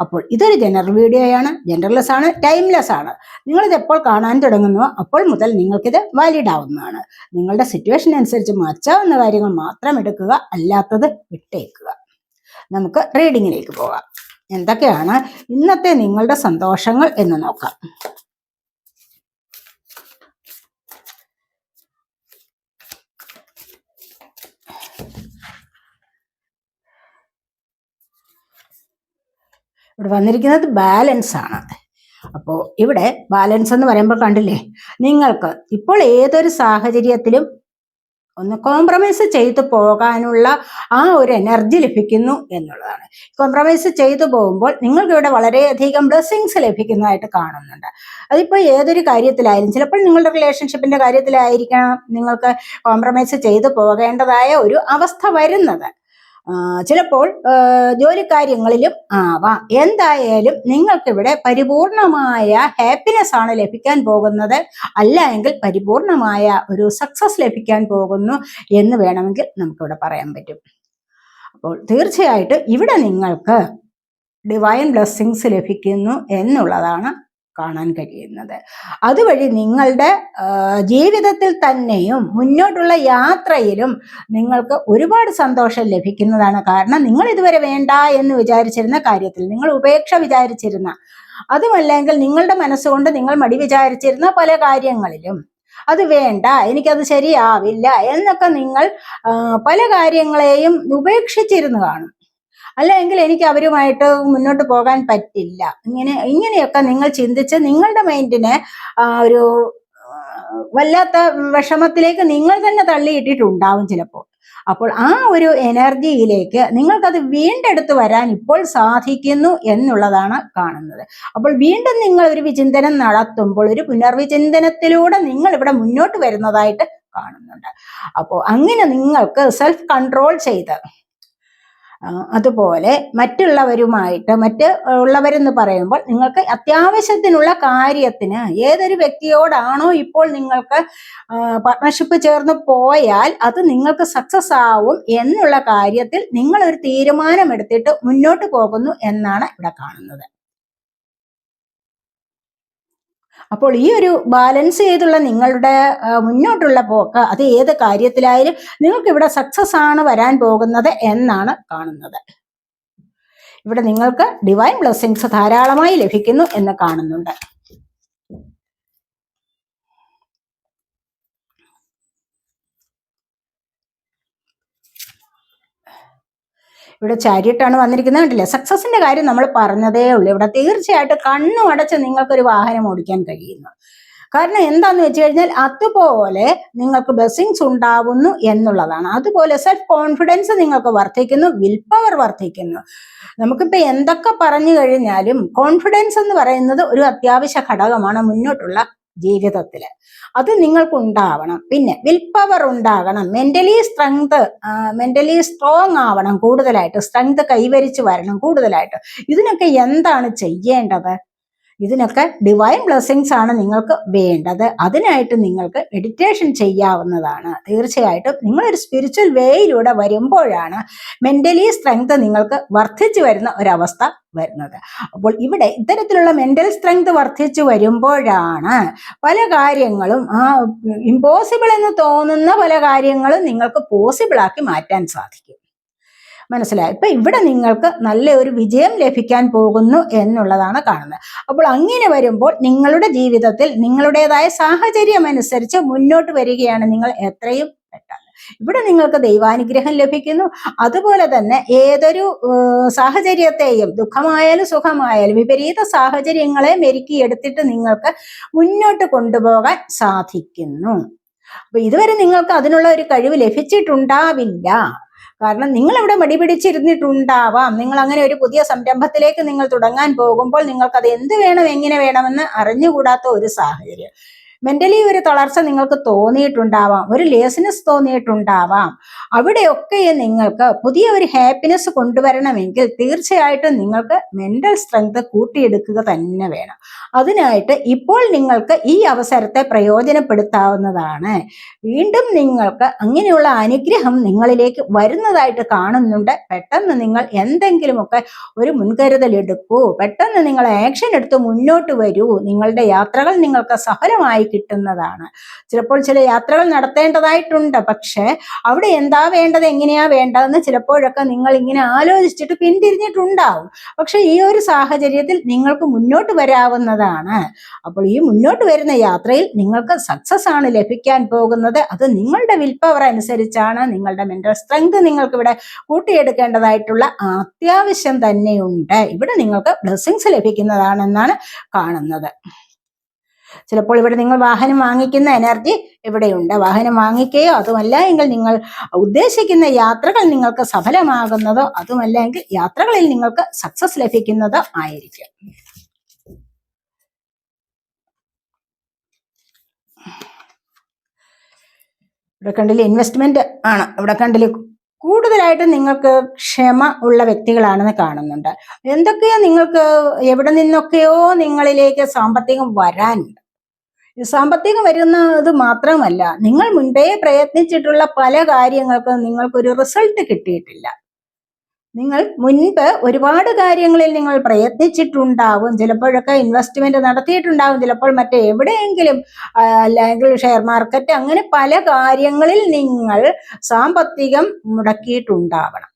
അപ്പോൾ ഇതൊരു ജനറൽ വീഡിയോയാണ് ജനറൽലെസ് ആണ് ടൈംലെസ് ആണ്. നിങ്ങളിത് എപ്പോൾ കാണാൻ തുടങ്ങുന്നു അപ്പോൾ മുതൽ നിങ്ങൾക്കിത് വാലിഡ് ആവുന്നതാണ്. നിങ്ങളുടെ സിറ്റുവേഷൻ അനുസരിച്ച് മാറ്റാവുന്ന കാര്യങ്ങൾ മാത്രം എടുക്കുക അല്ലാത്തത് വിട്ടേക്കുക. നമുക്ക് റീഡിങ്ങിലേക്ക് പോകാം എന്തൊക്കെയാണ് ഇന്നത്തെ നിങ്ങളുടെ സന്തോഷങ്ങൾ എന്ന് നോക്കാം. ഇവിടെ വന്നിരിക്കുന്നത് ബാലൻസ് ആണ്. അപ്പോൾ ഇവിടെ ബാലൻസ് എന്ന് പറയുമ്പോൾ കണ്ടില്ലേ നിങ്ങൾക്ക് ഇപ്പോൾ ഏതൊരു സാഹചര്യത്തിലും ഒന്ന് കോംപ്രമൈസ് ചെയ്തു പോകാനുള്ള ആ ഒരു എനർജി ലഭിക്കുന്നു എന്നുള്ളതാണ്. കോംപ്രമൈസ് ചെയ്തു പോകുമ്പോൾ നിങ്ങൾക്ക് ഇവിടെ വളരെയധികം ബ്ലെസ്സിങ്സ് ലഭിക്കുന്നതായിട്ട് കാണുന്നുണ്ട്. അതിപ്പോൾ ഏതൊരു കാര്യത്തിലായാലും ചിലപ്പോൾ നിങ്ങളുടെ റിലേഷൻഷിപ്പിന്റെ കാര്യത്തിലായിരിക്കണം നിങ്ങൾക്ക് കോംപ്രമൈസ് ചെയ്തു പോകേണ്ടതായ ഒരു അവസ്ഥ വരുന്നത്. ചിലപ്പോൾ ജോലി ജോലിക്കാര്യങ്ങളിലും ആവാം എന്തായാലും നിങ്ങൾക്കിവിടെ പരിപൂർണമായ ഹാപ്പിനെസ് ആണ് ലഭിക്കാൻ പോകുന്നത്. അല്ല എങ്കിൽ പരിപൂർണമായ ഒരു സക്സസ് ലഭിക്കാൻ പോകുന്നു എന്ന് വേണമെങ്കിൽ നമുക്കിവിടെ പറയാൻ പറ്റും. അപ്പോൾ തീർച്ചയായിട്ടും ഇവിടെ നിങ്ങൾക്ക് ഡിവൈൻ ബ്ലെസ്സിങ്സ് ലഭിക്കുന്നു എന്നുള്ളതാണ് കാണാൻ കഴിയുന്നത്. അതുവഴി നിങ്ങളുടെ ജീവിതത്തിൽ തന്നെയും മുന്നോട്ടുള്ള യാത്രയിലും നിങ്ങൾക്ക് ഒരുപാട് സന്തോഷം ലഭിക്കുന്നതാണ് കാരണം നിങ്ങൾ ഇതുവരെ വേണ്ട എന്ന് വിചാരിച്ചിരുന്ന കാര്യത്തിൽ നിങ്ങൾ ഉപേക്ഷ വിചാരിച്ചിരുന്ന അതുമല്ലെങ്കിൽ നിങ്ങളുടെ മനസ്സുകൊണ്ട് നിങ്ങൾ മടി വിചാരിച്ചിരുന്ന പല കാര്യങ്ങളിലും അത് വേണ്ട എനിക്കത് ശരിയാവില്ല എന്നൊക്കെ നിങ്ങൾ പല കാര്യങ്ങളെയും ഉപേക്ഷിച്ചിരുന്നു കാണും. അല്ലെങ്കിൽ എനിക്ക് അവരുമായിട്ട് മുന്നോട്ട് പോകാൻ പറ്റില്ല. ഇങ്ങനെ ഇങ്ങനെയൊക്കെ നിങ്ങൾ ചിന്തിച്ച് നിങ്ങളുടെ മൈൻഡിനെ ഒരു വല്ലാത്ത വിഷമത്തിലേക്ക് നിങ്ങൾ തന്നെ തള്ളിയിട്ടിട്ടുണ്ടാവും ചിലപ്പോൾ. അപ്പോൾ ആ ഒരു എനർജിയിലേക്ക് നിങ്ങൾക്കത് വീണ്ടെടുത്ത് വരാൻ ഇപ്പോൾ സാധിക്കുന്നു എന്നുള്ളതാണ് കാണുന്നത്. അപ്പോൾ വീണ്ടും നിങ്ങൾ ഒരു വിചിന്തനം നടത്തുമ്പോൾ ഒരു പുനർവിചിന്തനത്തിലൂടെ നിങ്ങൾ ഇവിടെ മുന്നോട്ട് വരുന്നതായിട്ട് കാണുന്നുണ്ട്. അപ്പോൾ അങ്ങനെ നിങ്ങൾക്ക് സെൽഫ് കൺട്രോൾ ചെയ്ത് അതുപോലെ മറ്റുള്ളവരുമായിട്ട് മറ്റ് ഉള്ളവരെന്ന് പറയുമ്പോൾ നിങ്ങൾക്ക് അത്യാവശ്യത്തിനുള്ള കാര്യത്തിന് ഏതൊരു വ്യക്തിയോടാണോ ഇപ്പോൾ നിങ്ങൾക്ക് പാർട്ട്ണർഷിപ്പ് ചേർന്ന് പോയാൽ അത് നിങ്ങൾക്ക് സക്സസ് ആവും എന്നുള്ള കാര്യത്തിൽ നിങ്ങൾ ഒരു തീരുമാനമെടുത്തിട്ട് മുന്നോട്ട് പോകുന്നു എന്നാണ് ഇവിടെ കാണുന്നത്. അപ്പോൾ ഈ ഒരു ബാലൻസ് ചെയ്തുള്ള നിങ്ങളുടെ മുന്നോട്ടുള്ള പോക്ക് അത് ഏത് കാര്യത്തിലായാലും നിങ്ങൾക്ക് ഇവിടെ സക്സസ് ആണ് വരാൻ പോകുന്നത് എന്നാണ് കാണുന്നത്. ഇവിടെ നിങ്ങൾക്ക് ഡിവൈൻ ബ്ലെസ്സിങ്സ് ധാരാളമായി ലഭിക്കുന്നു എന്ന് കാണുന്നുണ്ട്. ഇവിടെ ചാരിയിട്ടാണ് വന്നിരിക്കുന്നത് കണ്ടില്ലേ? സക്സസിന്റെ കാര്യം നമ്മൾ പറഞ്ഞതേ ഉള്ളൂ. ഇവിടെ തീർച്ചയായിട്ടും കണ്ണും അടച്ച് നിങ്ങൾക്കൊരു വാഹനം ഓടിക്കാൻ കഴിയുന്നു. കാരണം എന്താന്ന് വെച്ച് കഴിഞ്ഞാൽ അതുപോലെ നിങ്ങൾക്ക് ബ്ലെസ്സിങ്സ് ഉണ്ടാവുന്നു എന്നുള്ളതാണ്. അതുപോലെ സെൽഫ് കോൺഫിഡൻസ് നിങ്ങൾക്ക് വർദ്ധിക്കുന്നു വിൽ പവർ വർദ്ധിക്കുന്നു. നമുക്കിപ്പോ എന്തൊക്കെ പറഞ്ഞു കഴിഞ്ഞാലും കോൺഫിഡൻസ് എന്ന് പറയുന്നത് ഒരു അത്യാവശ്യ ഘടകമാണ് മുന്നോട്ടുള്ള ജീവിതത്തിൽ അത് നിങ്ങൾക്ക് ഉണ്ടാവണം പിന്നെ വിൽ പവർ ഉണ്ടാകണം. മെന്റലി സ്ട്രെങ്ത് മെന്റലി സ്ട്രോങ് ആവണം. കൂടുതലായിട്ട്. സ്ട്രെങ്ത് കൈവരിച്ച് വരണം കൂടുതലായിട്ട്. ഇതിനൊക്കെ എന്താണ് ചെയ്യേണ്ടത്? ഇതിനൊക്കെ ഡിവൈൻ ബ്ലെസ്സിങ്സ് ആണ് നിങ്ങൾക്ക് വേണ്ടത്. അതിനായിട്ട് നിങ്ങൾക്ക് മെഡിറ്റേഷൻ ചെയ്യാവുന്നതാണ്. തീർച്ചയായിട്ടും നിങ്ങളൊരു സ്പിരിച്വൽ വേയിലൂടെ വരുമ്പോഴാണ് മെന്റലി സ്ട്രെങ്ത് നിങ്ങൾക്ക് വർദ്ധിച്ചു വരുന്ന ഒരവസ്ഥ വരുന്നത്. അപ്പോൾ ഇവിടെ ഇത്തരത്തിലുള്ള മെന്റൽ സ്ട്രെങ്ത് വർദ്ധിച്ചു വരുമ്പോഴാണ് പല കാര്യങ്ങളും ആ ഇമ്പോസിബിൾ എന്ന് തോന്നുന്ന പല കാര്യങ്ങളും നിങ്ങൾക്ക് പോസിബിൾ ആക്കി മാറ്റാൻ സാധിക്കും. മനസ്സിലായി. ഇപ്പൊ ഇവിടെ നിങ്ങൾക്ക് നല്ല ഒരു വിജയം ലഭിക്കാൻ പോകുന്നു എന്നുള്ളതാണ് കാണുന്നത്. അപ്പോൾ അങ്ങനെ വരുമ്പോൾ നിങ്ങളുടെ ജീവിതത്തിൽ നിങ്ങളുടേതായ സാഹചര്യം അനുസരിച്ച് മുന്നോട്ട് വരികയാണ് നിങ്ങൾ എത്രയും പെട്ടെന്ന്. ഇവിടെ നിങ്ങൾക്ക് ദൈവാനുഗ്രഹം ലഭിക്കുന്നു. അതുപോലെ തന്നെ ഏതൊരു സാഹചര്യത്തെയും ദുഃഖമായാലും സുഖമായാലും വിപരീത സാഹചര്യങ്ങളെ മെരുക്കിയെടുത്തിട്ട് നിങ്ങൾക്ക് മുന്നോട്ട് കൊണ്ടുപോകാൻ സാധിക്കുന്നു. അപ്പൊ ഇതുവരെ നിങ്ങൾക്ക് അതിനുള്ള ഒരു കഴിവ് ലഭിച്ചിട്ടുണ്ടാവില്ല. കാരണം നിങ്ങൾ ഇവിടെ മടി പിടിച്ചിരുന്നിട്ടുണ്ടാവാം നിങ്ങൾ അങ്ങനെ ഒരു പുതിയ സംരംഭത്തിലേക്ക് നിങ്ങൾ തുടങ്ങാൻ പോകുമ്പോൾ നിങ്ങൾക്ക് അത് എന്ത് വേണം എങ്ങനെ വേണമെന്ന് അറിഞ്ഞുകൂടാത്ത ഒരു സാഹചര്യം. മെന്റലി ഒരു തളർച്ച നിങ്ങൾക്ക് തോന്നിയിട്ടുണ്ടാവാം. ഒരു ലേസിനെസ് തോന്നിയിട്ടുണ്ടാവാം. അവിടെയൊക്കെ നിങ്ങൾക്ക് പുതിയ ഒരു ഹാപ്പിനെസ് കൊണ്ടുവരണമെങ്കിൽ തീർച്ചയായിട്ടും നിങ്ങൾക്ക് മെന്റൽ സ്ട്രെങ്ത് കൂട്ടിയെടുക്കുക തന്നെ വേണം. അതിനായിട്ട് ഇപ്പോൾ നിങ്ങൾക്ക് ഈ അവസരത്തെ പ്രയോജനപ്പെടുത്താവുന്നതാണ്. വീണ്ടും നിങ്ങൾക്ക് അങ്ങനെയുള്ള അനുഗ്രഹം നിങ്ങളിലേക്ക് വരുന്നതായിട്ട് കാണുന്നുണ്ട്. പെട്ടെന്ന് നിങ്ങൾ എന്തെങ്കിലുമൊക്കെ ഒരു മുൻകരുതൽ എടുക്കൂ. പെട്ടെന്ന് നിങ്ങൾ ആക്ഷൻ എടുത്ത് മുന്നോട്ട് വരൂ. നിങ്ങളുടെ യാത്രകൾ നിങ്ങൾക്ക് സഫലമായി കിട്ടുന്നതാണ്. ചിലപ്പോൾ ചില യാത്രകൾ നടത്തേണ്ടതായിട്ടുണ്ട്. പക്ഷേ അവിടെ എന്താ വേണ്ടത് എങ്ങനെയാ വേണ്ടതെന്ന് ചിലപ്പോഴൊക്കെ നിങ്ങൾ ഇങ്ങനെ ആലോചിച്ചിട്ട് പിന്തിരിഞ്ഞിട്ടുണ്ടാവും. പക്ഷെ ഈ ഒരു സാഹചര്യത്തിൽ നിങ്ങൾക്ക് മുന്നോട്ട് വരാവുന്നതാണ്. അപ്പോൾ ഈ മുന്നോട്ട് വരുന്ന യാത്രയിൽ നിങ്ങൾക്ക് സക്സസ് ആണ് ലഭിക്കാൻ പോകുന്നത്. അത് നിങ്ങളുടെ വിൽ പവർ അനുസരിച്ചാണ് നിങ്ങളുടെ മെന്റൽ സ്ട്രെങ്ത് നിങ്ങൾക്ക് ഇവിടെ കൂട്ടിയെടുക്കേണ്ടതായിട്ടുള്ള അത്യാവശ്യം തന്നെയുണ്ട്. ഇവിടെ നിങ്ങൾക്ക് ബ്ലെസ്സിങ്സ് ലഭിക്കുന്നതാണെന്നാണ് കാണുന്നത്. ചിലപ്പോൾ ഇവിടെ നിങ്ങൾ വാഹനം വാങ്ങിക്കുന്ന എനർജി ഇവിടെയുണ്ട് വാഹനം വാങ്ങിക്കുകയോ അതുമല്ല എങ്കിൽ നിങ്ങൾ ഉദ്ദേശിക്കുന്ന യാത്രകൾ നിങ്ങൾക്ക് സഫലമാകുന്നതോ അതുമല്ല എങ്കിൽ യാത്രകളിൽ നിങ്ങൾക്ക് സക്സസ് ലഭിക്കുന്നതോ ആയിരിക്കും. ഇവിടെ കണ്ടില്ല ഇൻവെസ്റ്റ്മെന്റ് ആണ്. ഇവിടെ കണ്ടില്ല കൂടുതലായിട്ട് നിങ്ങൾക്ക് ക്ഷമ ഉള്ള വ്യക്തികളാണെന്ന് കാണുന്നുണ്ട്. എന്തൊക്കെയോ നിങ്ങൾക്ക് എവിടെ നിന്നൊക്കെയോ നിങ്ങളിലേക്ക് സാമ്പത്തികം വരാനുണ്ട്. സാമ്പത്തികം വരുന്നത് മാത്രമല്ല നിങ്ങൾ മുൻപേ പ്രയത്നിച്ചിട്ടുള്ള പല കാര്യങ്ങൾക്കും നിങ്ങൾക്കൊരു റിസൾട്ട് കിട്ടിയിട്ടില്ല. നിങ്ങൾ മുൻപ് ഒരുപാട് കാര്യങ്ങളിൽ നിങ്ങൾ പ്രയത്നിച്ചിട്ടുണ്ടാവും ചിലപ്പോഴൊക്കെ ഇൻവെസ്റ്റ്മെന്റ് നടത്തിയിട്ടുണ്ടാവും ചിലപ്പോൾ മറ്റേ എവിടെയെങ്കിലും അല്ലെങ്കിൽ ഷെയർ മാർക്കറ്റ് അങ്ങനെ പല കാര്യങ്ങളിൽ നിങ്ങൾ സാമ്പത്തികം മുടക്കിയിട്ടുണ്ടാവണം.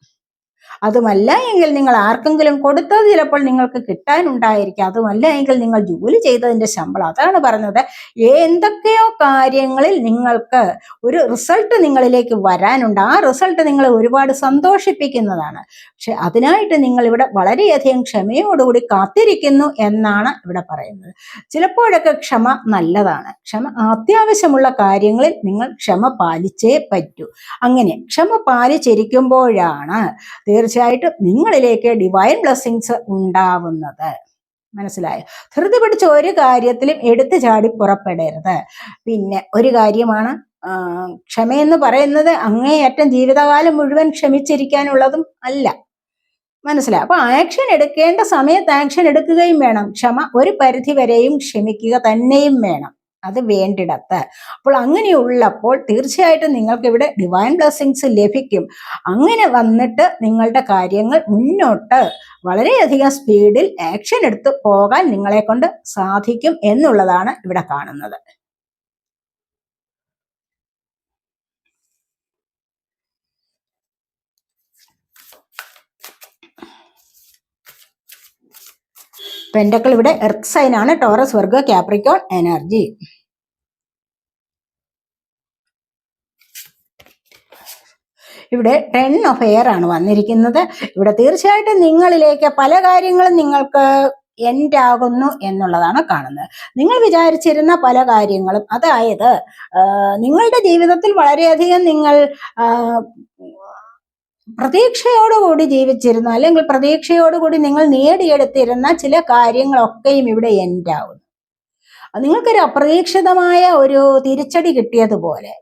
അതുമല്ല എങ്കിൽ നിങ്ങൾ ആർക്കെങ്കിലും കൊടുത്തത് ചിലപ്പോൾ നിങ്ങൾക്ക് കിട്ടാനുണ്ടായിരിക്കും. അതുമല്ല എങ്കിൽ നിങ്ങൾ ജോലി ചെയ്തതിന്റെ ശമ്പളം. അതാണ് പറഞ്ഞത്. എന്തൊക്കെയോ കാര്യങ്ങളിൽ നിങ്ങൾക്ക് ഒരു റിസൾട്ട് നിങ്ങളിലേക്ക് വരാനുണ്ട്. ആ റിസൾട്ട് നിങ്ങളെ ഒരുപാട് സന്തോഷിപ്പിക്കുന്നതാണ്. പക്ഷെ അതിനായിട്ട് നിങ്ങൾ ഇവിടെ വളരെയധികം ക്ഷമയോടുകൂടി കാത്തിരിക്കുന്നു എന്നാണ് ഇവിടെ പറയുന്നത്. ചിലപ്പോഴൊക്കെ ക്ഷമ നല്ലതാണ്. ക്ഷമ അത്യാവശ്യമുള്ള കാര്യങ്ങളിൽ നിങ്ങൾ ക്ഷമ പാലിച്ചേ പറ്റൂ. അങ്ങനെ ക്ഷമ പാലിച്ചിരിക്കുമ്പോഴാണ് തീർച്ചയായിട്ടും നിങ്ങളിലേക്ക് ഡിവൈൻ ബ്ലെസ്സിങ്സ് ഉണ്ടാവുന്നത്. മനസ്സിലായോ? ധൃതി പിടിച്ച ഒരു കാര്യത്തിലും എടുത്തു ചാടി പുറപ്പെടരുത്. പിന്നെ ഒരു കാര്യമാണ് ക്ഷമയെന്ന് പറയുന്നത് അങ്ങേയറ്റം ജീവിതകാലം മുഴുവൻ ക്ഷമിച്ചിരിക്കാനുള്ളതും അല്ല. മനസ്സിലായി? അപ്പൊ ആക്ഷൻ എടുക്കേണ്ട സമയത്ത് ആക്ഷൻ എടുക്കുകയും വേണം. ക്ഷമ ഒരു പരിധി വരെയും ക്ഷമിക്കുക തന്നെയും വേണം. അത് വേണ്ടിടത്ത്. അപ്പോൾ അങ്ങനെയുള്ളപ്പോൾ തീർച്ചയായിട്ടും നിങ്ങൾക്ക് ഇവിടെ ഡിവൈൻ ബ്ലെസ്സിങ്സ് ലഭിക്കും. അങ്ങനെ വന്നിട്ട് നിങ്ങളുടെ കാര്യങ്ങൾ മുന്നോട്ട് വളരെയധികം സ്പീഡിൽ ആക്ഷൻ എടുത്ത് പോകാൻ നിങ്ങളെ കൊണ്ട് സാധിക്കും എന്നുള്ളതാണ് ഇവിടെ കാണുന്നത്. പെൻഡക്കൾ ഇവിടെ എർത്ത് സൈൻ ആണ്. ടോറസ് വർഗ ക്യാപ്രിക്കോൺ എനർജി ഇവിടെ ടെൻ ഓഫ് എയർ ആണ് വന്നിരിക്കുന്നത്. ഇവിടെ തീർച്ചയായിട്ടും നിങ്ങളിലേക്ക് പല കാര്യങ്ങളും നിങ്ങൾക്ക് എൻഡ് ആകുന്നു എന്നുള്ളതാണ് കാണുന്നത്. നിങ്ങൾ വിചാരിച്ചിരുന്ന പല കാര്യങ്ങളും അതായത് നിങ്ങളുടെ ജീവിതത്തിൽ വളരെയധികം നിങ്ങൾ പ്രതീക്ഷയോടുകൂടി ജീവിച്ചിരുന്ന. അല്ലെങ്കിൽ പ്രതീക്ഷയോടുകൂടി നിങ്ങൾ നേടിയെടുത്തിരുന്ന ചില കാര്യങ്ങളൊക്കെയും ഇവിടെ എൻഡ് ആവുന്നു. നിങ്ങൾക്കൊരു അപ്രതീക്ഷിതമായ ഒരു തിരിച്ചടി കിട്ടിയതുപോലെ.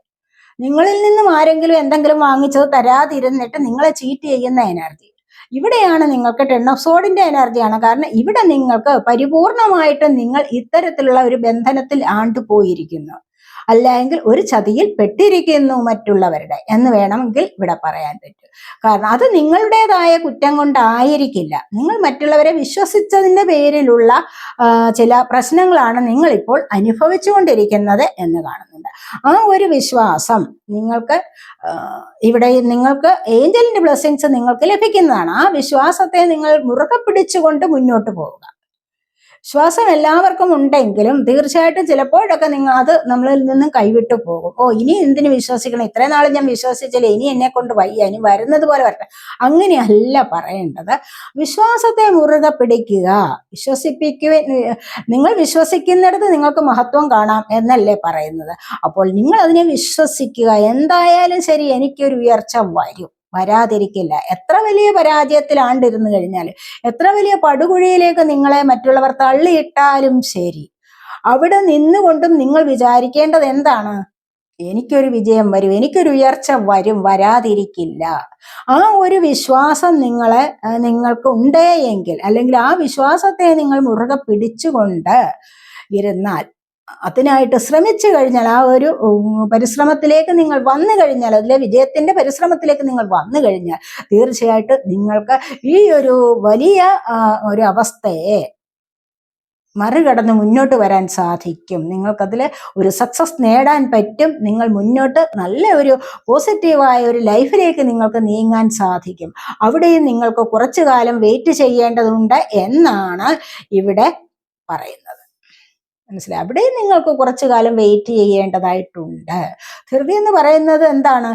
നിങ്ങളിൽ നിന്നും ആരെങ്കിലും എന്തെങ്കിലും വാങ്ങിച്ചത് തരാതിരുന്നിട്ട് നിങ്ങളെ ചീറ്റ് ചെയ്യുന്ന എനർജി ഇവിടെയാണ് നിങ്ങൾക്ക് ടെൻ ഓഫ് സോഡിന്റെ എനർജിയാണ് കാരണം ഇവിടെ നിങ്ങൾക്ക് പരിപൂർണമായിട്ടും നിങ്ങൾ ഇത്തരത്തിലുള്ള ഒരു ബന്ധനത്തിൽ ആണ്ടുപോയിരിക്കുന്നു. അല്ലെങ്കിൽ ഒരു ചതിയിൽ പെട്ടിരിക്കുന്നു മറ്റുള്ളവരുടെ എന്ന് വേണമെങ്കിൽ ഇവിടെ പറയാൻ പറ്റും. കാരണം അത് നിങ്ങളുടേതായ കുറ്റം കൊണ്ടായിരിക്കില്ല. നിങ്ങൾ മറ്റുള്ളവരെ വിശ്വസിച്ചതിന്റെ പേരിലുള്ള ചില പ്രശ്നങ്ങളാണ് നിങ്ങളിപ്പോൾ അനുഭവിച്ചുകൊണ്ടിരിക്കുന്നത് എന്ന് കാണുന്നുണ്ട്. ആ ഒരു വിശ്വാസം നിങ്ങൾക്ക് ഇവിടെ നിങ്ങൾക്ക് ഏഞ്ചലിന്റെ ബ്ലെസ്സിങ്സ് നിങ്ങൾക്ക് ലഭിക്കുന്നതാണ്. ആ വിശ്വാസത്തെ നിങ്ങൾ മുറുകെ പിടിച്ചുകൊണ്ട് മുന്നോട്ട് പോവുക. വിശ്വാസം എല്ലാവർക്കും ഉണ്ടെങ്കിലും തീർച്ചയായിട്ടും ചിലപ്പോഴൊക്കെ നിങ്ങൾ അത് നമ്മളിൽ നിന്നും കൈവിട്ടു പോകും. ഓ ഇനി എന്തിനു വിശ്വസിക്കണം? ഇത്രയും നാൾ ഞാൻ വിശ്വസിച്ചില്ല? ഇനി എന്നെ കൊണ്ട് വയ്യ. ഇനി വരുന്നത് പോലെ വരട്ടെ. അങ്ങനെയല്ല പറയേണ്ടത്. വിശ്വാസത്തെ മുറുകെ പിടിക്കുക. വിശ്വസിപ്പിക്കുക നിങ്ങൾ വിശ്വസിക്കുന്നിടത്ത് നിങ്ങൾക്ക് മഹത്വം കാണാം എന്നല്ലേ പറയുന്നത്. അപ്പോൾ നിങ്ങൾ അതിനെ വിശ്വസിക്കുക. എന്തായാലും ശരി എനിക്കൊരു ഉയർച്ച വരും. വരാതിരിക്കില്ല. എത്ര വലിയ പരാജയത്തിലാണ്ടിരുന്നു കഴിഞ്ഞാൽ എത്ര വലിയ പടുകുഴിയിലേക്ക് നിങ്ങളെ മറ്റുള്ളവർ തള്ളിയിട്ടാലും ശരി. അവിടെ നിന്നുകൊണ്ടും നിങ്ങൾ വിചാരിക്കേണ്ടത് എന്താണ്? എനിക്കൊരു വിജയം വരും എനിക്കൊരു ഉയർച്ച വരും വരാതിരിക്കില്ല. ആ ഒരു വിശ്വാസം നിങ്ങളെ നിങ്ങൾക്ക് ഉണ്ടേ എങ്കിൽ അല്ലെങ്കിൽ ആ വിശ്വാസത്തെ നിങ്ങൾ മുറുകെ പിടിച്ചുകൊണ്ട് ഇരുന്നാൽ അതിനായിട്ട് ശ്രമിച്ചു കഴിഞ്ഞാൽ ആ ഒരു പരിശ്രമത്തിലേക്ക് നിങ്ങൾ വന്നു കഴിഞ്ഞാൽ അതിലെ വിജയത്തിന്റെ പരിശ്രമത്തിലേക്ക് നിങ്ങൾ വന്നു കഴിഞ്ഞാൽ തീർച്ചയായിട്ടും നിങ്ങൾക്ക് ഈ ഒരു വലിയ ഒരു അവസ്ഥയെ മറികടന്ന് മുന്നോട്ട് വരാൻ സാധിക്കും. നിങ്ങൾക്കതിൽ ഒരു സക്സസ് നേടാൻ പറ്റും. നിങ്ങൾ മുന്നോട്ട് നല്ല ഒരു പോസിറ്റീവായ ഒരു ലൈഫിലേക്ക് നിങ്ങൾക്ക് നീങ്ങാൻ സാധിക്കും. അവിടെയും നിങ്ങൾക്ക് കുറച്ചു കാലം വെയിറ്റ് ചെയ്യേണ്ടതുണ്ട് എന്നാണ് ഇവിടെ പറയുന്നത്. മനസ്സിലായി. അവിടെ നിങ്ങൾക്ക് കുറച്ചു കാലം വെയിറ്റ് ചെയ്യേണ്ടതായിട്ടുണ്ട്. ധൃതി എന്ന് പറയുന്നത് എന്താണ്?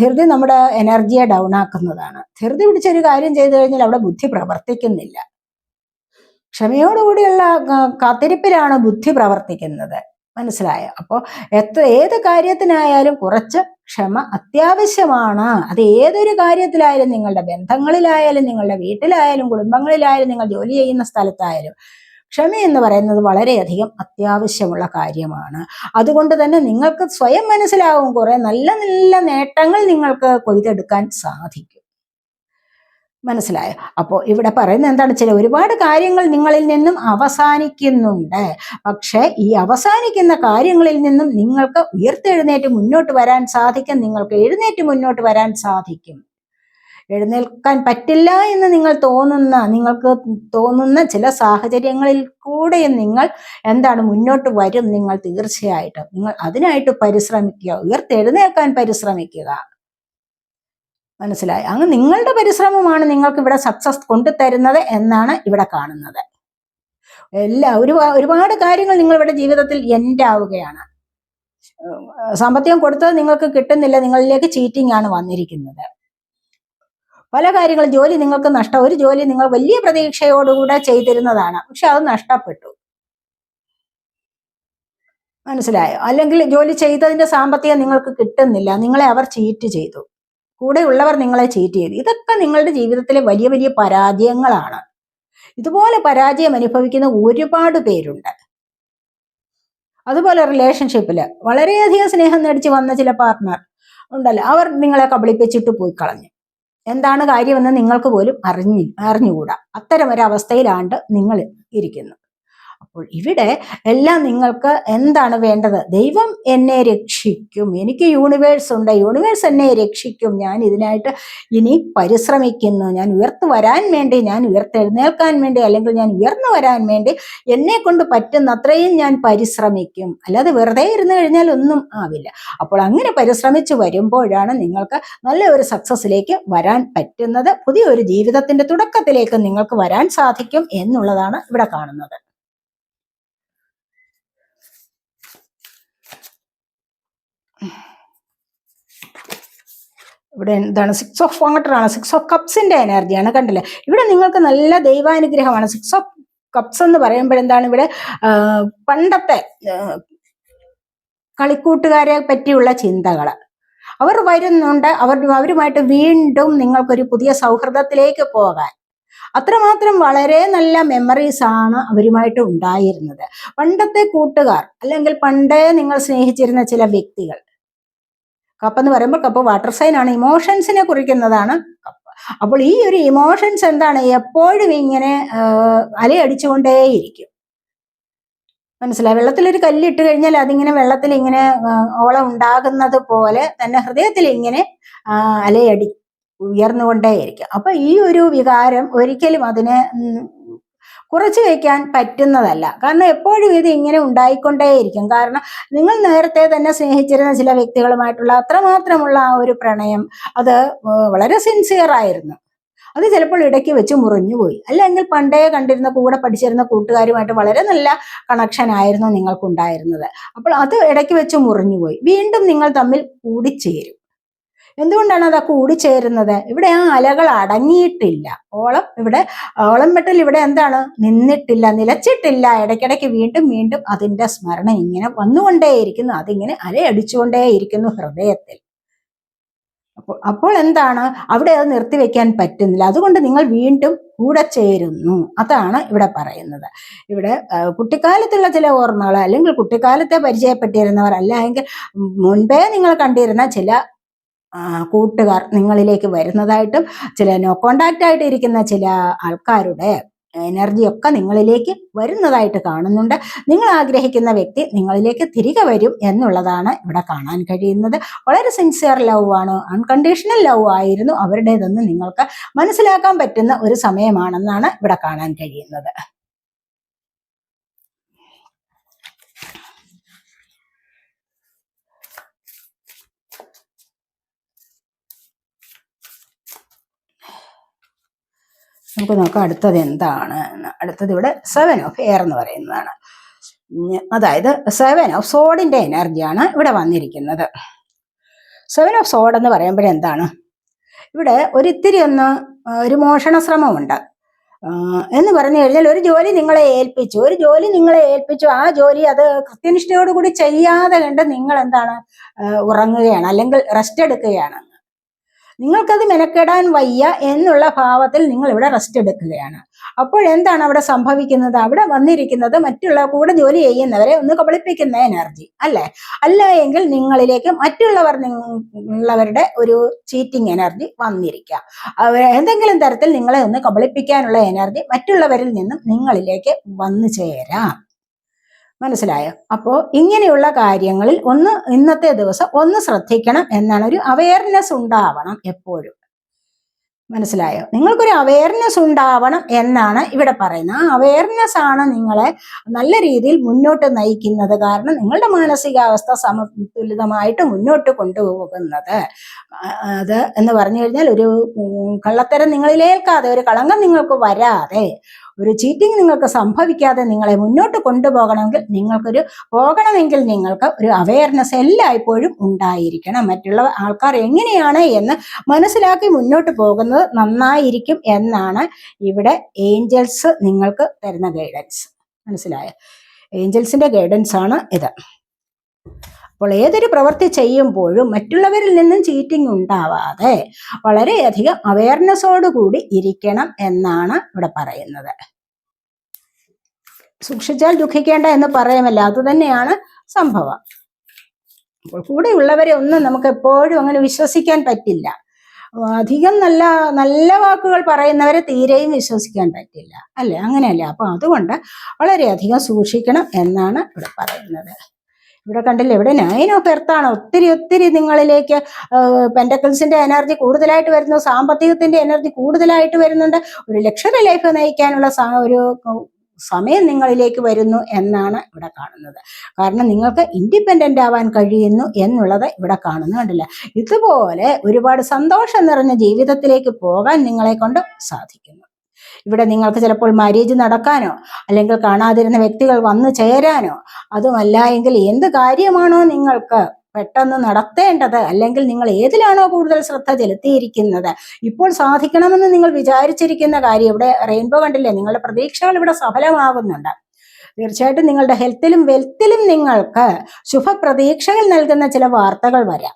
ധൃതി നമ്മുടെ എനർജിയെ ഡൗൺ ആക്കുന്നതാണ്. ധൃതി പിടിച്ചൊരു കാര്യം ചെയ്തു കഴിഞ്ഞാൽ അവിടെ ബുദ്ധി പ്രവർത്തിക്കുന്നില്ല. ക്ഷമയോടുകൂടിയുള്ള കാത്തിരിപ്പിലാണ് ബുദ്ധി പ്രവർത്തിക്കുന്നത്. മനസ്സിലായോ? അപ്പോൾ എത്ര ഏത് കാര്യത്തിനായാലും കുറച്ച് ക്ഷമ അത്യാവശ്യമാണ്. അത് ഏതൊരു കാര്യത്തിലായാലും നിങ്ങളുടെ ബന്ധങ്ങളിലായാലും നിങ്ങളുടെ വീട്ടിലായാലും കുടുംബങ്ങളിലായാലും നിങ്ങൾ ജോലി ചെയ്യുന്ന സ്ഥലത്തായാലും ക്ഷമ എന്ന് പറയുന്നത് വളരെയധികം അത്യാവശ്യമുള്ള കാര്യമാണ്. അതുകൊണ്ട് തന്നെ നിങ്ങൾക്ക് സ്വയം മനസ്സിലാവും കുറെ നല്ല നല്ല നേട്ടങ്ങൾ നിങ്ങൾക്ക് കൊയ്തെടുക്കാൻ സാധിക്കും. മനസ്സിലായോ? അപ്പോൾ ഇവിടെ പറയുന്നത് എന്താണ് ചില ഒരുപാട് കാര്യങ്ങൾ നിങ്ങളിൽ നിന്നും അവസാനിക്കുന്നുണ്ട്. പക്ഷേ ഈ അവസാനിക്കുന്ന കാര്യങ്ങളിൽ നിന്നും നിങ്ങൾക്ക് ഉയർത്തെഴുന്നേറ്റ് മുന്നോട്ട് വരാൻ സാധിക്കും നിങ്ങൾക്ക് എഴുന്നേറ്റ് മുന്നോട്ട് വരാൻ സാധിക്കും. എഴുന്നേൽക്കാൻ പറ്റില്ല എന്ന് നിങ്ങൾ തോന്നുന്ന നിങ്ങൾക്ക് തോന്നുന്ന ചില സാഹചര്യങ്ങളിൽ കൂടെയും നിങ്ങൾ എന്താണ് മുന്നോട്ട് വരും നിങ്ങൾ തീർച്ചയായിട്ടും. നിങ്ങൾ അതിനായിട്ട് പരിശ്രമിക്കുക. ഉയർത്തെഴുന്നേൽക്കാൻ പരിശ്രമിക്കുക. മനസ്സിലായി? അങ്ങ് നിങ്ങളുടെ പരിശ്രമമാണ് നിങ്ങൾക്ക് ഇവിടെ സക്സസ് കൊണ്ടുതരുന്നത് എന്നാണ് ഇവിടെ കാണുന്നത്. എല്ലാ ഒരു ഒരുപാട് കാര്യങ്ങൾ നിങ്ങൾ ഇവിടെ ജീവിതത്തിൽ എൻഡ് ആവുകയാണ്. സാമ്പത്തികം കൊടുത്തത് നിങ്ങൾക്ക് കിട്ടുന്നില്ല. നിങ്ങളിലേക്ക് ചീറ്റിംഗ് ആണ് വന്നിരിക്കുന്നത്. പല കാര്യങ്ങളും ജോലി നിങ്ങൾക്ക് നഷ്ടം ഒരു ജോലി നിങ്ങൾ വലിയ പ്രതീക്ഷയോടുകൂടെ ചെയ്തിരുന്നതാണ്. പക്ഷെ അത് നഷ്ടപ്പെട്ടു. മനസ്സിലായോ? അല്ലെങ്കിൽ ജോലി ചെയ്തതിന്റെ സാമ്പത്തികം നിങ്ങൾക്ക് കിട്ടുന്നില്ല. നിങ്ങളെ അവർ ചീറ്റ് ചെയ്തു. കൂടെ ഉള്ളവർ നിങ്ങളെ ചീറ്റ് ചെയ്തു. ഇതൊക്കെ നിങ്ങളുടെ ജീവിതത്തിലെ വലിയ വലിയ പരാജയങ്ങളാണ്. ഇതുപോലെ പരാജയം അനുഭവിക്കുന്ന ഒരുപാട് പേരുണ്ട്. അതുപോലെ റിലേഷൻഷിപ്പിൽ വളരെയധികം സ്നേഹം നേടിച്ച് വന്ന ചില പാർട്ട്ണർ ഉണ്ടല്ലോ. അവർ നിങ്ങളെ കബളിപ്പിച്ചിട്ട് പോയി കളഞ്ഞു. എന്താണ് കാര്യമെന്ന് നിങ്ങൾക്ക് പോലും അറിഞ്ഞി അറിഞ്ഞുകൂടാ. അത്തരം ഒരവസ്ഥയിലാണ്ട് നിങ്ങൾ ഇരിക്കുന്നത് അപ്പോൾ ഇവിടെ എല്ലാം നിങ്ങൾക്ക് എന്താണ് വേണ്ടത്? ദൈവം എന്നെ രക്ഷിക്കും. എനിക്ക് യൂണിവേഴ്സ് ഉണ്ട്. യൂണിവേഴ്സ് എന്നെ രക്ഷിക്കും. ഞാൻ ഇതിനായിട്ട് ഇനി പരിശ്രമിക്കുന്നു. ഞാൻ ഉയർത്തു വരാൻ വേണ്ടി ഞാൻ ഉയർത്തെഴുന്നേൽക്കാൻ വേണ്ടി അല്ലെങ്കിൽ ഞാൻ ഉയർന്നു വരാൻ വേണ്ടി എന്നെ കൊണ്ട് പറ്റുന്ന അത്രയും ഞാൻ പരിശ്രമിക്കും. അല്ലാതെ വെറുതെ ഇരുന്ന് കഴിഞ്ഞാൽ ഒന്നും ആവില്ല. അപ്പോൾ അങ്ങനെ പരിശ്രമിച്ചു വരുമ്പോഴാണ് നിങ്ങൾക്ക് നല്ല ഒരു സക്സസ്സിലേക്ക് വരാൻ പറ്റുന്നത്. പുതിയൊരു ജീവിതത്തിന്റെ തുടക്കത്തിലേക്ക് നിങ്ങൾക്ക് വരാൻ സാധിക്കും എന്നുള്ളതാണ് ഇവിടെ കാണുന്നത്. ഇവിടെ എന്താണ്? സിക്സ് ഓഫ് വാട്ടർ ആണ്. സിക്സ് ഓഫ് കപ്സിന്റെ എനർജിയാണ് കണ്ടില്ലേ? ഇവിടെ നിങ്ങൾക്ക് നല്ല ദൈവാനുഗ്രഹമാണ്. സിക്സ് ഓഫ് കപ്സ് എന്ന് പറയുമ്പോഴെന്താണ് ഇവിടെ? പണ്ടത്തെ കളിക്കൂട്ടുകാരെ പറ്റിയുള്ള ചിന്തകൾ അവർ വരുന്നുണ്ട്. അവർ അവരുമായിട്ട് വീണ്ടും നിങ്ങൾക്കൊരു പുതിയ സൗഹൃദത്തിലേക്ക് പോകാൻ. അത്രമാത്രം വളരെ നല്ല മെമ്മറീസ് ആണ് അവരുമായിട്ട് ഉണ്ടായിരുന്നത്. പണ്ടത്തെ കൂട്ടുകാർ അല്ലെങ്കിൽ പണ്ടേ നിങ്ങൾ സ്നേഹിച്ചിരുന്ന ചില വ്യക്തികൾ കപ്പ് എന്ന് പറയുമ്പോൾ കപ്പ് വാട്ടർ സൈൻ ആണ്. ഇമോഷൻസിനെ കുറിക്കുന്നതാണ് കപ്പ്. അപ്പോൾ ഈ ഒരു ഇമോഷൻസ് എന്താണ്? എപ്പോഴും ഇങ്ങനെ അലയടിച്ചുകൊണ്ടേയിരിക്കും. മനസ്സിലായി? വെള്ളത്തിലൊരു കല്ലിട്ട് കഴിഞ്ഞാൽ അതിങ്ങനെ വെള്ളത്തിൽ ഇങ്ങനെ ഓളം ഉണ്ടാകുന്നത് പോലെ തന്നെ ഹൃദയത്തിൽ ഇങ്ങനെ അലയടി ഉയർന്നുകൊണ്ടേയിരിക്കും. അപ്പൊ ഈ ഒരു വികാരം ഒരിക്കലും അതിനെ കുറച്ചു വയ്ക്കാൻ പറ്റുന്നതല്ല. കാരണം എപ്പോഴും ഇത് ഇങ്ങനെ ഉണ്ടായിക്കൊണ്ടേയിരിക്കും. കാരണം നിങ്ങൾ നേരത്തെ തന്നെ സ്നേഹിച്ചിരുന്ന ചില വ്യക്തികളുമായിട്ടുള്ള അത്രമാത്രമുള്ള ആ ഒരു പ്രണയം അത് വളരെ സിൻസിയർ ആയിരുന്നു. അത് ചിലപ്പോൾ ഇടയ്ക്ക് വെച്ച് മുറിഞ്ഞുപോയി അല്ലെങ്കിൽ പണ്ടേ കണ്ടിരുന്ന കൂടെ പഠിച്ചിരുന്ന കൂട്ടുകാരുമായിട്ട് വളരെ നല്ല കണക്ഷൻ ആയിരുന്നു നിങ്ങൾക്കുണ്ടായിരുന്നത്. അപ്പോൾ അത് ഇടയ്ക്ക് വെച്ച് മുറിഞ്ഞുപോയി വീണ്ടും നിങ്ങൾ തമ്മിൽ കൂടിച്ചേരും. എന്തുകൊണ്ടാണ് അത് കൂടിച്ചേരുന്നത്? ഇവിടെ ആ അലകൾ അടങ്ങിയിട്ടില്ല. ഓളം ഇവിടെ ഓളം വെട്ടൽ ഇവിടെ എന്താണ്? നിന്നിട്ടില്ല നിലച്ചിട്ടില്ല. ഇടയ്ക്കിടയ്ക്ക് വീണ്ടും വീണ്ടും അതിന്റെ സ്മരണ ഇങ്ങനെ വന്നുകൊണ്ടേയിരിക്കുന്നു. അതിങ്ങനെ അലയടിച്ചുകൊണ്ടേയിരിക്കുന്നു ഹൃദയത്തിൽ. അപ്പോൾ അപ്പോൾ എന്താണ്? അവിടെ അത് നിർത്തിവെക്കാൻ പറ്റുന്നില്ല. അതുകൊണ്ട് നിങ്ങൾ വീണ്ടും കൂടെ ചേരുന്നു അതാണ് ഇവിടെ പറയുന്നത്. ഇവിടെ കുട്ടിക്കാലത്തുള്ള ചില ഓർമ്മകൾ അല്ലെങ്കിൽ കുട്ടിക്കാലത്തെ പരിചയപ്പെട്ടിരുന്നവർ അല്ലെങ്കിൽ മുൻപേ നിങ്ങൾ കണ്ടിരുന്ന ചില കൂട്ടുകാർ നിങ്ങളിലേക്ക് വരുന്നതായിട്ടും ചില നോ കോണ്ടാക്റ്റ് ആയിട്ട് ഇരിക്കുന്ന ചില ആൾക്കാരുടെ എനർജിയൊക്കെ നിങ്ങളിലേക്ക് വരുന്നതായിട്ട് കാണുന്നുണ്ട്. നിങ്ങൾ ആഗ്രഹിക്കുന്ന വ്യക്തി നിങ്ങളിലേക്ക് തിരികെ വരും എന്നുള്ളതാണ് ഇവിടെ കാണാൻ കഴിയുന്നത്. വളരെ സിൻസിയർ ലവ് ആണ് അൺകണ്ടീഷണൽ ലവ് ആയിരുന്നു അവരുടേതെന്ന് നിങ്ങൾക്ക് മനസ്സിലാക്കാൻ പറ്റുന്ന ഒരു സമയമാണെന്നാണ് ഇവിടെ കാണാൻ കഴിയുന്നത്. നമുക്ക് നോക്കാം അടുത്തത് എന്താണ്? അടുത്തത് ഇവിടെ സെവൻ ഓഫ് എയർ എന്ന് പറയുന്നതാണ്. അതായത് സെവൻ ഓഫ് സോഡിന്റെ എനർജിയാണ് ഇവിടെ വന്നിരിക്കുന്നത്. സെവൻ ഓഫ് സോഡ് എന്ന് പറയുമ്പോഴെന്താണ് ഇവിടെ ഒരിത്തിരി ഒന്ന് ഒരു മോഷണ ശ്രമമുണ്ട്. എന്ന് പറഞ്ഞു കഴിഞ്ഞാൽ ഒരു ജോലി നിങ്ങളെ ഏൽപ്പിച്ചു. ഒരു ജോലി നിങ്ങളെ ഏൽപ്പിച്ചു. ആ ജോലി അത് കൃത്യനിഷ്ഠയോടുകൂടി ചെയ്യാതെ കണ്ട് നിങ്ങൾ എന്താണ് ഉറങ്ങുകയാണ് അല്ലെങ്കിൽ റെസ്റ്റ് എടുക്കുകയാണ്. നിങ്ങൾക്കത് മെനക്കെടാൻ വയ്യ എന്നുള്ള ഭാവത്തിൽ നിങ്ങൾ ഇവിടെ റെസ്റ്റ് എടുക്കുകയാണ്. അപ്പോൾ എന്താണ് അവിടെ സംഭവിക്കുന്നത്? അവിടെ വന്നിരിക്കുന്നത് മറ്റുള്ള കൂടെ ജോലി ചെയ്യുന്നവരെ ഒന്ന് കബളിപ്പിക്കുന്ന എനർജി അല്ലേ? അല്ല എങ്കിൽ നിങ്ങളിലേക്ക് മറ്റുള്ളവർ ഉള്ളവരുടെ ഒരു ചീറ്റിംഗ് എനർജി വന്നിരിക്കാം. എന്തെങ്കിലും തരത്തിൽ നിങ്ങളെ ഒന്ന് കബളിപ്പിക്കാനുള്ള എനർജി മറ്റുള്ളവരിൽ നിന്നും നിങ്ങളിലേക്ക് വന്നു ചേരാം. മനസ്സിലായോ? അപ്പോ ഇങ്ങനെയുള്ള കാര്യങ്ങളിൽ ഒന്ന് ഇന്നത്തെ ദിവസം ഒന്ന് ശ്രദ്ധിക്കണം എന്നാണ് ഒരു അവയർനെസ് ഉണ്ടാവണം എപ്പോഴും. മനസ്സിലായോ? നിങ്ങൾക്കൊരു അവയർനെസ് ഉണ്ടാവണം എന്നാണ് ഇവിടെ പറയുന്നത്. ആ അവയർനെസ് ആണ് നിങ്ങളെ നല്ല രീതിയിൽ മുന്നോട്ട് നയിക്കുന്നത് കാരണം നിങ്ങളുടെ മാനസികാവസ്ഥ സമതുലിതമായിട്ട് മുന്നോട്ട് കൊണ്ടുപോകുന്നത്. അത് എന്ന് പറഞ്ഞു കഴിഞ്ഞാൽ ഒരു കള്ളത്തരം നിങ്ങളിലേൽക്കാതെ ഒരു കളങ്കം നിങ്ങൾക്ക് വരാതെ ഒരു ചീറ്റിംഗ് നിങ്ങൾക്ക് സംഭവിക്കാതെ നിങ്ങളെ മുന്നോട്ട് കൊണ്ടുപോകണമെങ്കിൽ നിങ്ങൾക്കൊരു പോകണമെങ്കിൽ നിങ്ങൾക്ക് ഒരു അവയർനെസ് എല്ലായ്പ്പോഴും ഉണ്ടായിരിക്കണം. മറ്റുള്ള ആൾക്കാർ എങ്ങനെയാണ് എന്ന് മനസ്സിലാക്കി മുന്നോട്ട് പോകുന്നത് നന്നായിരിക്കും എന്നാണ് ഇവിടെ ഏഞ്ചൽസ് നിങ്ങൾക്ക് തരുന്ന ഗൈഡൻസ് മനസ്സിലായ? ഏഞ്ചൽസിന്റെ ഗൈഡൻസ് ആണ് ഇത്. അപ്പോൾ ഏതൊരു പ്രവൃത്തി ചെയ്യുമ്പോഴും മറ്റുള്ളവരിൽ നിന്നും ചീറ്റിംഗ് ഉണ്ടാവാതെ വളരെയധികം അവയർനെസ്സോടുകൂടി ഇരിക്കണം എന്നാണ് ഇവിടെ പറയുന്നത്. സൂക്ഷിച്ചാൽ ദുഃഖിക്കേണ്ട എന്ന് പറയുമല്ല. അത് തന്നെയാണ് സംഭവം. അപ്പോൾ കൂടെയുള്ളവരെ ഒന്നും നമുക്ക് എപ്പോഴും അങ്ങനെ വിശ്വസിക്കാൻ പറ്റില്ല. അധികം നല്ല നല്ല വാക്കുകൾ പറയുന്നവരെ തീരെയും വിശ്വസിക്കാൻ പറ്റില്ല. അല്ലേ? അങ്ങനെയല്ലേ? അപ്പൊ അതുകൊണ്ട് വളരെയധികം സൂക്ഷിക്കണം എന്നാണ് ഇവിടെ പറയുന്നത്. ഇവിടെ കണ്ടില്ലേ? ഇവിടെ നയൻ ഓഫ് എർത്താണ് ഒത്തിരി ഒത്തിരി നിങ്ങളിലേക്ക് പെൻഡക്കിൾസിന്റെ എനർജി കൂടുതലായിട്ട് വരുന്നു. സാമ്പത്തികത്തിന്റെ എനർജി കൂടുതലായിട്ട് വരുന്നുണ്ട്. ഒരു ലക്ഷറി ലൈഫ് നയിക്കാനുള്ള ഒരു സമയം നിങ്ങളിലേക്ക് വരുന്നു എന്നാണ് ഇവിടെ കാണുന്നത്. കാരണം നിങ്ങൾക്ക് ഇൻഡിപെൻഡന്റ് ആവാൻ കഴിയുന്നു എന്നുള്ളത് ഇവിടെ കാണുന്നു കണ്ടില്ല? ഇതുപോലെ ഒരുപാട് സന്തോഷം നിറഞ്ഞ ജീവിതത്തിലേക്ക് പോകാൻ നിങ്ങളെ കൊണ്ട് സാധിക്കുന്നു. ഇവിടെ നിങ്ങൾക്ക് ചിലപ്പോൾ മാരേജ് നടക്കാനോ അല്ലെങ്കിൽ കാണാതിരുന്ന വ്യക്തികൾ വന്നു ചേരാനോ അതുമല്ല എങ്കിൽ എന്ത് കാര്യമാണോ നിങ്ങൾക്ക് പെട്ടെന്ന് നടത്തേണ്ടത് അല്ലെങ്കിൽ നിങ്ങൾ ഏതിലാണോ കൂടുതൽ ശ്രദ്ധ ചെലുത്തിയിരിക്കുന്നത്? ഇപ്പോൾ സാധിക്കണമെന്ന് നിങ്ങൾ വിചാരിച്ചിരിക്കുന്ന കാര്യം ഇവിടെ റെയിൻബോ കണ്ടില്ലേ? നിങ്ങളുടെ പ്രതീക്ഷകൾ ഇവിടെ സഫലമാകുന്നുണ്ട്. തീർച്ചയായിട്ടും നിങ്ങളുടെ ഹെൽത്തിലും വെൽത്തിലും നിങ്ങൾക്ക് ശുഭപ്രതീക്ഷകൾ നൽകുന്ന ചില വാർത്തകൾ വരാം.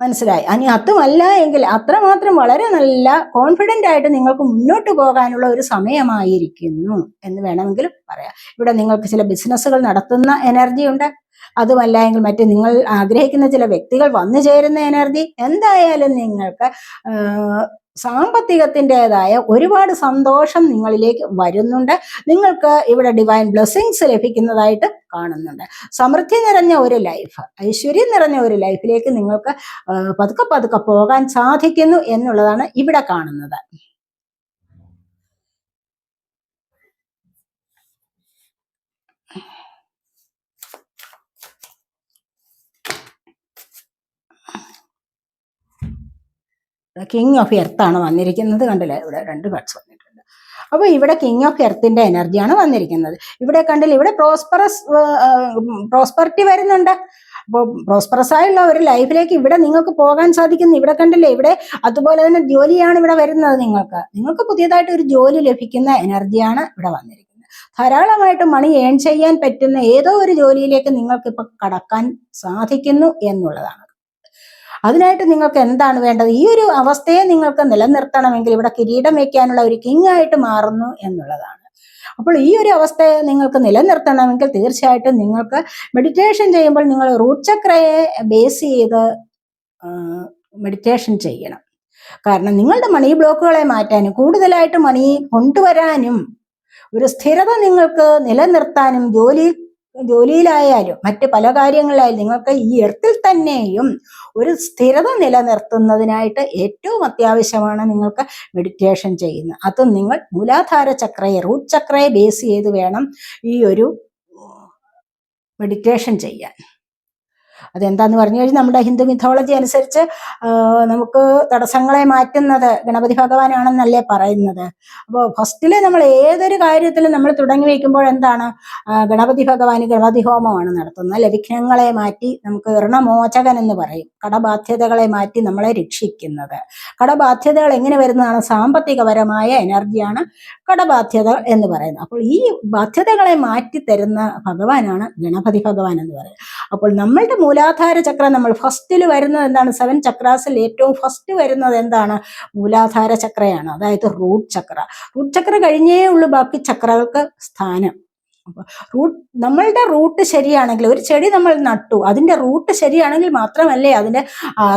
മനസ്സിലായി? അനി അതുമല്ല എങ്കിൽ അത്രമാത്രം വളരെ നല്ല കോൺഫിഡന്റ് ആയിട്ട് നിങ്ങൾക്ക് മുന്നോട്ട് പോകാനുള്ള ഒരു സമയമായിരിക്കുന്നു എന്ന് വേണമെങ്കിലും പറയാം. ഇവിടെ നിങ്ങൾക്ക് ചില ബിസിനസ്സുകൾ നടത്തുന്ന എനർജി ഉണ്ട്. അതുമല്ല എങ്കിൽ മറ്റ് നിങ്ങൾ ആഗ്രഹിക്കുന്ന ചില വ്യക്തികൾ വന്നു ചേരുന്ന എനർജി എന്തായാലും നിങ്ങൾക്ക് സാമ്പത്തികത്തിന്റെതായ ഒരുപാട് സന്തോഷം നിങ്ങളിലേക്ക് വരുന്നുണ്ട്. നിങ്ങൾക്ക് ഇവിടെ ഡിവൈൻ ബ്ലെസ്സിങ്സ് ലഭിക്കുന്നതായിട്ട് കാണുന്നുണ്ട്. സമൃദ്ധി നിറഞ്ഞ ഒരു ലൈഫ് ഐശ്വര്യം നിറഞ്ഞ ഒരു ലൈഫിലേക്ക് നിങ്ങൾക്ക് പതുക്കെ പതുക്കെ പോകാൻ സാധിക്കുന്നു എന്നുള്ളതാണ് ഇവിടെ കാണുന്നത്. കിങ് ഓഫ് എർത്ത് ആണ് വന്നിരിക്കുന്നത് കണ്ടില്ലേ? ഇവിടെ രണ്ട് കട്ട്സ് വന്നിട്ടുണ്ട്. അപ്പോൾ ഇവിടെ കിങ് ഓഫ് എർത്തിന്റെ എനർജിയാണ് വന്നിരിക്കുന്നത്. ഇവിടെ കണ്ടില്ല? ഇവിടെ പ്രോസ്പറസ് പ്രോസ്പെറിറ്റി വരുന്നുണ്ട്. അപ്പോൾ പ്രോസ്പറസ് ആയുള്ള ഒരു ലൈഫിലേക്ക് ഇവിടെ നിങ്ങൾക്ക് പോകാൻ സാധിക്കുന്നു. ഇവിടെ കണ്ടില്ലേ? ഇവിടെ അതുപോലെ തന്നെ ജോലിയാണ് ഇവിടെ വരുന്നത് നിങ്ങൾക്ക്. നിങ്ങൾക്ക് പുതിയതായിട്ട് ഒരു ജോലി ലഭിക്കുന്ന എനർജിയാണ് ഇവിടെ വന്നിരിക്കുന്നത്. ധാരാളമായിട്ട് മണി ഏൺ ചെയ്യാൻ പറ്റുന്ന ഏതോ ഒരു ജോലിയിലേക്ക് നിങ്ങൾക്ക് ഇപ്പൊ കടക്കാൻ സാധിക്കുന്നു എന്നുള്ളതാണ്. അതിനായിട്ട് നിങ്ങൾക്ക് എന്താണ് വേണ്ടത്? ഈ ഒരു അവസ്ഥയെ നിങ്ങൾക്ക് നിലനിർത്തണമെങ്കിൽ ഇവിടെ കിരീടം വയ്ക്കാനുള്ള ഒരു കിങ് ആയിട്ട് മാറുന്നു എന്നുള്ളതാണ്. അപ്പോൾ ഈ ഒരു അവസ്ഥയെ നിങ്ങൾക്ക് നിലനിർത്തണമെങ്കിൽ തീർച്ചയായിട്ടും നിങ്ങൾക്ക് മെഡിറ്റേഷൻ ചെയ്യുമ്പോൾ നിങ്ങൾ റൂട്ട് ചക്രയെ ബേസ് ചെയ്ത് മെഡിറ്റേഷൻ ചെയ്യണം. കാരണം നിങ്ങളുടെ മണി ബ്ലോക്കുകളെ മാറ്റാനും കൂടുതലായിട്ട് മണി കൊണ്ടുവരാനും ഒരു സ്ഥിരത നിങ്ങൾക്ക് നിലനിർത്താനും ജോലി ജോലിയിലായാലും മറ്റ് പല കാര്യങ്ങളിലായാലും നിങ്ങൾക്ക് ഈ എർത്തിൽ തന്നെയും ഒരു സ്ഥിരത നിലനിർത്തുന്നതിനായിട്ട് ഏറ്റവും അത്യാവശ്യമാണ് നിങ്ങൾക്ക് മെഡിറ്റേഷൻ ചെയ്യുന്നത്. അതും നിങ്ങൾ മൂലാധാര ചക്രയെ റൂട്ട് ചക്രയെ ബേസ് ചെയ്ത് വേണം ഈ ഒരു മെഡിറ്റേഷൻ ചെയ്യാൻ. അതെന്താന്ന് പറഞ്ഞു കഴിഞ്ഞാൽ നമ്മുടെ ഹിന്ദു മിഥോളജി അനുസരിച്ച് നമുക്ക് തടസ്സങ്ങളെ മാറ്റുന്നത് ഗണപതി ഭഗവാനാണെന്നല്ലേ പറയുന്നത്. അപ്പോൾ ഫസ്റ്റിൽ നമ്മൾ ഏതൊരു കാര്യത്തിലും നമ്മൾ തുടങ്ങി വയ്ക്കുമ്പോൾ എന്താണ്? ഗണപതി ഭഗവാൻ ഗണപതി ഹോമമാണ് നടത്തുന്നത്. അല്ലെ? വിഘ്നങ്ങളെ മാറ്റി നമുക്ക് ഋണമോചകൻ എന്ന് പറയും. കടബാധ്യതകളെ മാറ്റി നമ്മളെ രക്ഷിക്കുന്നത്. കടബാധ്യതകൾ എങ്ങനെ വരുന്നതാണ്? സാമ്പത്തികപരമായ എനർജിയാണ് കടബാധ്യത എന്ന് പറയുന്നത്. അപ്പോൾ ഈ ബാധ്യതകളെ മാറ്റി തരുന്ന ഭഗവാനാണ് ഗണപതി ഭഗവാൻ എന്ന് പറയുന്നത്. അപ്പോൾ നമ്മളുടെ മൂലാധാര ചക്രം നമ്മൾ ഫസ്റ്റിൽ വരുന്നത് എന്താണ്? സെവൻ ചക്രാസിൽ ഏറ്റവും ഫസ്റ്റ് വരുന്നത് എന്താണ്? മൂലാധാര ചക്രയാണ്. അതായത് റൂട്ട് ചക്ര. റൂട്ട് ചക്ര കഴിഞ്ഞേ ഉള്ളൂ ബാക്കി ചക്രകൾക്ക് സ്ഥാനം. റൂട്ട് നമ്മളുടെ റൂട്ട് ശരിയാണെങ്കിൽ ഒരു ചെടി നമ്മൾ നട്ടു അതിന്റെ റൂട്ട് ശരിയാണെങ്കിൽ മാത്രമല്ലേ അതിന്റെ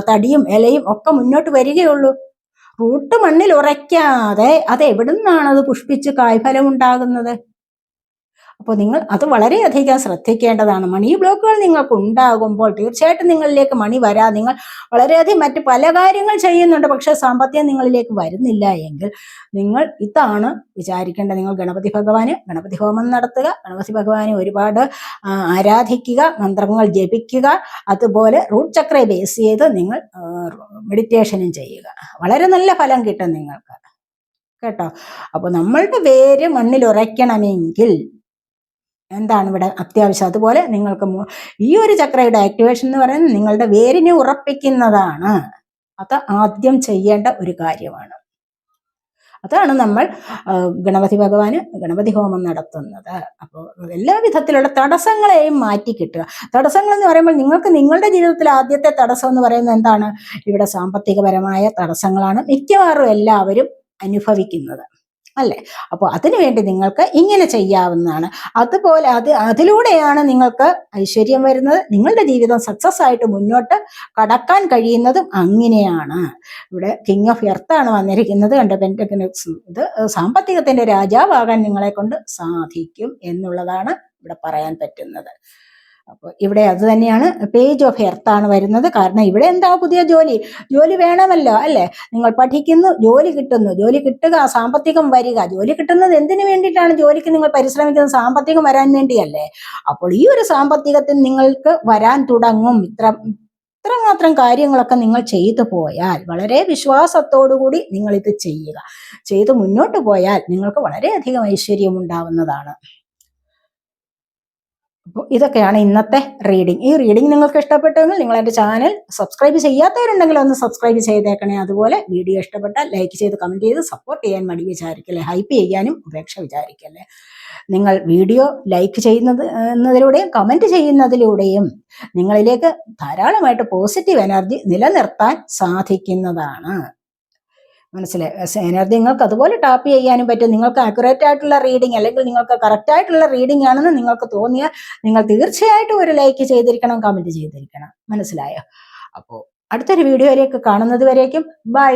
തടിയും ഇലയും ഒക്കെ മുന്നോട്ട് വരികയുള്ളൂ. റൂട്ട് മണ്ണിൽ ഉറയ്ക്കാതെ അത് എവിടുന്നാണ് അത് പുഷ്പിച്ച് കായ്ഫലം ഉണ്ടാകുന്നത്? അപ്പോൾ നിങ്ങൾ അത് വളരെയധികം ശ്രദ്ധിക്കേണ്ടതാണ്. മണി ബ്ലോക്കുകൾ നിങ്ങൾക്ക് ഉണ്ടാകുമ്പോൾ തീർച്ചയായിട്ടും നിങ്ങളിലേക്ക് മണി വരാ. നിങ്ങൾ വളരെയധികം മറ്റ് പല കാര്യങ്ങൾ ചെയ്യുന്നുണ്ട്. പക്ഷേ സാമ്പത്തികം നിങ്ങളിലേക്ക് വരുന്നില്ല എങ്കിൽ നിങ്ങൾ ഇതാണ് വിചാരിക്കേണ്ടത്. നിങ്ങൾ ഗണപതി ഭഗവാന് ഗണപതി ഹോമം നടത്തുക. ഗണപതി ഭഗവാനെ ഒരുപാട് ആരാധിക്കുക. മന്ത്രങ്ങൾ ജപിക്കുക. അതുപോലെ റൂട്ട് ചക്രയെ ബേസ് ചെയ്ത് നിങ്ങൾ മെഡിറ്റേഷനും ചെയ്യുക. വളരെ നല്ല ഫലം കിട്ടും നിങ്ങൾക്ക്. കേട്ടോ? അപ്പോൾ നമ്മളുടെ വേര് മണ്ണിൽ ഉറയ്ക്കണമെങ്കിൽ എന്താണ് ഇവിടെ അത്യാവശ്യം? അതുപോലെ നിങ്ങൾക്ക് ഈ ഒരു ചക്രയുടെ ആക്ടിവേഷൻ എന്ന് പറയുന്നത് നിങ്ങളുടെ വേരിനെ ഉറപ്പിക്കുന്നതാണ്. അത് ആദ്യം ചെയ്യേണ്ട ഒരു കാര്യമാണ്. അതാണ് നമ്മൾ ഗണപതി ഭഗവാന് ഗണപതി ഹോമം നടത്തുന്നത്. അപ്പോൾ എല്ലാ വിധത്തിലുള്ള തടസ്സങ്ങളെയും മാറ്റി കിട്ടുക. തടസ്സങ്ങൾ എന്ന് പറയുമ്പോൾ നിങ്ങൾക്ക് നിങ്ങളുടെ ജീവിതത്തിൽ ആദ്യത്തെ തടസ്സം എന്ന് പറയുന്നത് എന്താണ്? ഇവിടെ സാമ്പത്തികപരമായ തടസ്സങ്ങളാണ് മിക്കവാറും എല്ലാവരും അനുഭവിക്കുന്നത്. അല്ലേ? അപ്പോൾ അതിനുവേണ്ടി നിങ്ങൾക്ക് ഇങ്ങനെ ചെയ്യാവുന്നതാണ്. അതുപോലെ അത് അതിലൂടെയാണ് നിങ്ങൾക്ക് ഐശ്വര്യം വരുന്നത്. നിങ്ങളുടെ ജീവിതം സക്സസ് ആയിട്ട് മുന്നോട്ട് കടക്കാൻ കഴിയുന്നതും അങ്ങനെയാണ്. ഇവിടെ കിങ് ഓഫ് ആണ് വന്നിരിക്കുന്നത്. കണ്ട്? പെന്റഗനക്സ് ഇത് സാമ്പത്തികത്തിന്റെ രാജാവാകാൻ നിങ്ങളെ കൊണ്ട് സാധിക്കും എന്നുള്ളതാണ് ഇവിടെ പറയാൻ പറ്റുന്നത്. അപ്പോൾ ഇവിടെ അത് തന്നെയാണ് പേജ് ഓഫ് എർത്താണ് വരുന്നത്. കാരണം ഇവിടെ എന്താ പുതിയ ജോലി? ജോലി വേണമല്ലോ അല്ലേ? നിങ്ങൾ പഠിക്കുന്നു ജോലി കിട്ടുന്നു. ജോലി കിട്ടുക സാമ്പത്തികം വരിക. ജോലി കിട്ടുന്നത് എന്തിനു വേണ്ടിയിട്ടാണ് ജോലിക്ക് നിങ്ങൾ പരിശ്രമിക്കുന്നത്? സാമ്പത്തികം വരാൻ വേണ്ടിയല്ലേ? അപ്പോൾ ഈ ഒരു സാമ്പത്തികത്തിൽ നിങ്ങൾക്ക് വരാൻ തുടങ്ങും. ഇത്ര ഇത്രമാത്രം കാര്യങ്ങളൊക്കെ നിങ്ങൾ ചെയ്തു പോയാൽ വളരെ വിശ്വാസത്തോടു കൂടി നിങ്ങൾ ഇത് ചെയ്യുക. ചെയ്ത് മുന്നോട്ട് പോയാൽ നിങ്ങൾക്ക് വളരെയധികം ഐശ്വര്യം ഉണ്ടാവുന്നതാണ്. അപ്പോൾ ഇതൊക്കെയാണ് ഇന്നത്തെ റീഡിംഗ് ഈ റീഡിംഗ് നിങ്ങൾക്ക് ഇഷ്ടപ്പെട്ടെങ്കിൽ നിങ്ങൾ എന്റെ ചാനൽ സബ്സ്ക്രൈബ് ചെയ്യാത്തവരുണ്ടെങ്കിൽ ഒന്ന് സബ്സ്ക്രൈബ് ചെയ്തേക്കണേ. അതുപോലെ വീഡിയോ ഇഷ്ടപ്പെട്ടാൽ ലൈക്ക് ചെയ്ത് കമന്റ് ചെയ്ത് സപ്പോർട്ട് ചെയ്യാൻ മടി വിചാരിക്കല്ലേ? ഹൈപ്പ് ചെയ്യാനും ഉപേക്ഷ വിചാരിക്കല്ലേ? നിങ്ങൾ വീഡിയോ ലൈക്ക് ചെയ്യുന്നത് എന്നതിലൂടെയും കമന്റ് ചെയ്യുന്നതിലൂടെയും നിങ്ങളിലേക്ക് ധാരാളമായിട്ട് പോസിറ്റീവ് എനർജി നിലനിർത്താൻ സാധിക്കുന്നതാണ്. മനസ്സിലായി എനർജി നിങ്ങൾക്ക് അതുപോലെ ടാപ്പ് ചെയ്യാനും പറ്റും. നിങ്ങൾക്ക് ആക്യുറേറ്റ് ആയിട്ടുള്ള റീഡിംഗ് അല്ലെങ്കിൽ നിങ്ങൾക്ക് കറക്റ്റ് ആയിട്ടുള്ള റീഡിംഗ് ആണെന്ന് നിങ്ങൾക്ക് തോന്നിയാൽ നിങ്ങൾ തീർച്ചയായിട്ടും ഒരു ലൈക്ക് ചെയ്തിരിക്കണം കമന്റ് ചെയ്തിരിക്കണം. മനസ്സിലായോ? അപ്പോൾ അടുത്തൊരു വീഡിയോയിലേക്ക് കാണുന്നത് വരേക്കും. ബൈ